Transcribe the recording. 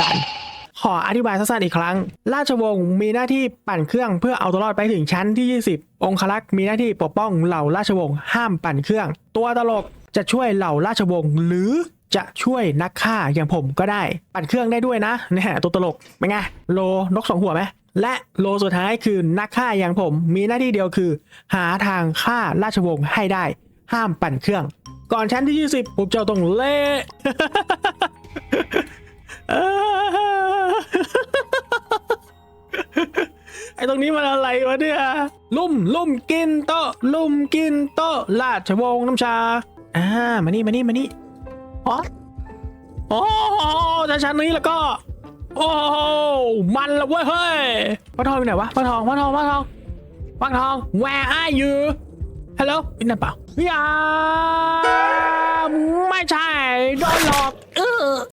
ลันขออธิบายสั้นๆอีกครั้ง ราชวงศ์มีหน้าที่ปั่นเครื่องเพื่อเอาตัวรอดไปถึงชั้นที่ 20 องครักษ์มีหน้าที่ปกป้องเหล่าราชวงศ์ห้ามปั่นเครื่อง ตัวตลกจะช่วยเหล่าราชวงศ์หรือจะช่วยนักฆ่าอย่างผมก็ได้ ปั่นเครื่องได้ด้วยนะเนี่ยตัวตลกเป็นไงโลนกสองหัวไหมและโลสุดท้ายคือนักฆ่าอย่างผม มีหน้าที่เดียวคือ หาทางฆ่าราชวงศ์ให้ได้ ห้ามปั่นเครื่อง ก่อนชั้นที่ 20ผมเจ้าต้องเละ อ้ตรงนี้มันอะไรวะเนี่ย ลุ่มลุ่มกินโต๊ะลุ่มกินโต๊ะราชวงศ์น้ำชา อ่า มานี่มานี่มานี่อ๋อโอ้ถ้าชั้นนี้แล้วก็ โอ้มันละเว้ยเฮ้ยพ่อทองอยู่ไหนวะพ่อทองพ่อทองพ่อทองพ่อทอง where are you hello นี่นั่นเปล่าอย่าไม่ใช่โดนหลอก